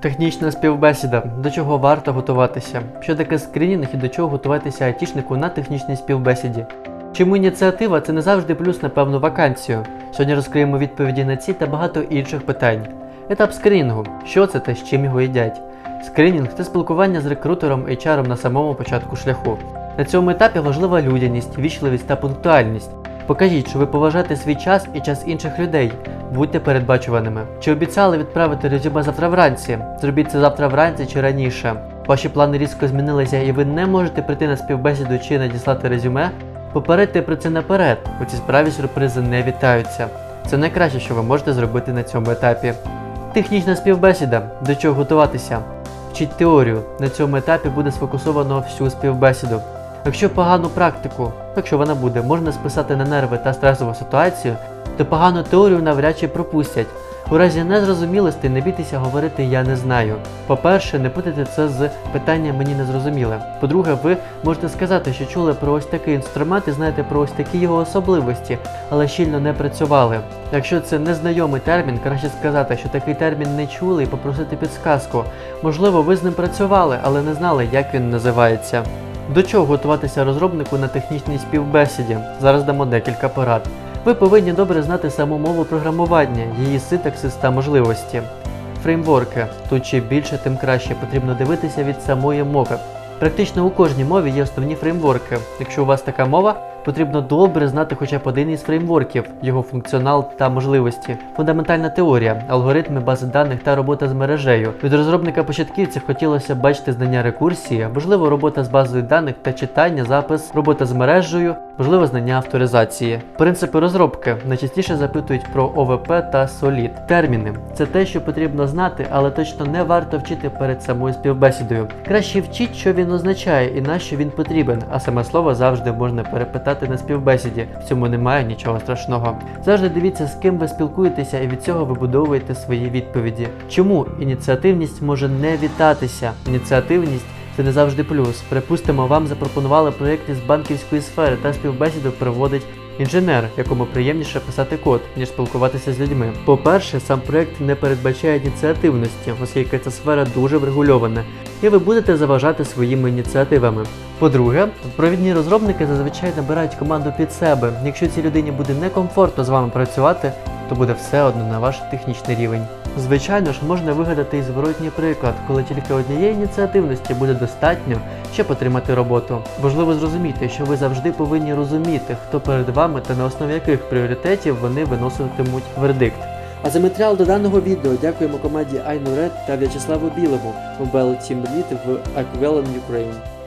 Технічна співбесіда. До чого варто готуватися? Що таке скринінг і до чого готуватися айтішнику на технічній співбесіді? Чому ініціатива це не завжди плюс на певну вакансію? Сьогодні розкриємо відповіді на ці та багато інших питань. Етап скринінгу. Що це та з чим його їдять? Скринінг це спілкування з рекрутером HR на самому початку шляху. На цьому етапі важлива людяність, вічливість та пунктуальність. Покажіть, що ви поважаєте свій час і час інших людей. Будьте передбачуваними. Чи обіцяли відправити резюме завтра вранці? Зробіть це завтра вранці чи раніше. Ваші плани різко змінилися і ви не можете прийти на співбесіду чи надіслати резюме? Попередьте про це наперед. У цій справі сюрпризи не вітаються. Це найкраще, що ви можете зробити на цьому етапі. Технічна співбесіда. До чого готуватися? Вчіть теорію. На цьому етапі буде сфокусовано всю співбесіду. Якщо погану практику, якщо вона буде, можна списати на нерви та стресову ситуацію, то погану теорію навряд чи пропустять. У разі незрозумілості не бійтеся говорити я не знаю. По-перше, не путайте це з питанням мені не зрозуміле. По-друге, ви можете сказати, що чули про ось такий інструмент і знаєте про ось такі його особливості, але щільно не працювали. Якщо це незнайомий термін, краще сказати, що такий термін не чули і попросити підсказку. Можливо, ви з ним працювали, але не знали, як він називається. До чого готуватися розробнику на технічній співбесіді? Зараз дамо декілька порад. Ви повинні добре знати саму мову програмування, її синтаксис та можливості. Фреймворки. Тут чим більше, тим краще потрібно дивитися від самої мови. Практично у кожній мові є основні фреймворки. Якщо у вас така мова, потрібно добре знати хоча б один із фреймворків, його функціонал та можливості, фундаментальна теорія, алгоритми бази даних та робота з мережею. Від розробника початківців хотілося бачити знання рекурсії, можливо, робота з базою даних та читання, запис, робота з мережею, можливо, знання авторизації. Принципи розробки найчастіше запитують про ОВП та Solid. Терміни це те, що потрібно знати, але точно не варто вчити перед самою співбесідою. Краще вчіть, що він означає і на що він потрібен, а саме слово завжди можна перепитати на співбесіді. В цьому немає нічого страшного. Завжди дивіться, з ким ви спілкуєтеся, і від цього вибудовуєте свої відповіді. Чому ініціативність може не вітатися? Ініціативність це не завжди плюс. Припустимо, вам запропонували проєкт із банківської сфери та співбесіду проводить інженер, якому приємніше писати код, ніж спілкуватися з людьми. По-перше, сам проєкт не передбачає ініціативності, оскільки ця сфера дуже врегульована, і ви будете заважати своїми ініціативами. По-друге, провідні розробники зазвичай набирають команду під себе. Якщо цій людині буде некомфортно з вами працювати, то буде все одно на ваш технічний рівень. Звичайно ж, можна вигадати і зворотній приклад, коли тільки однієї ініціативності буде достатньо, щоб отримати роботу. Важливо зрозуміти, що ви завжди повинні розуміти, хто перед вами та на основі яких пріоритетів вони виноситимуть вердикт. А за матеріал до даного відео дякуємо команді Айну Ред та В'ячеславу Білому, Mobile Team Lead в Aquelon Ukraine.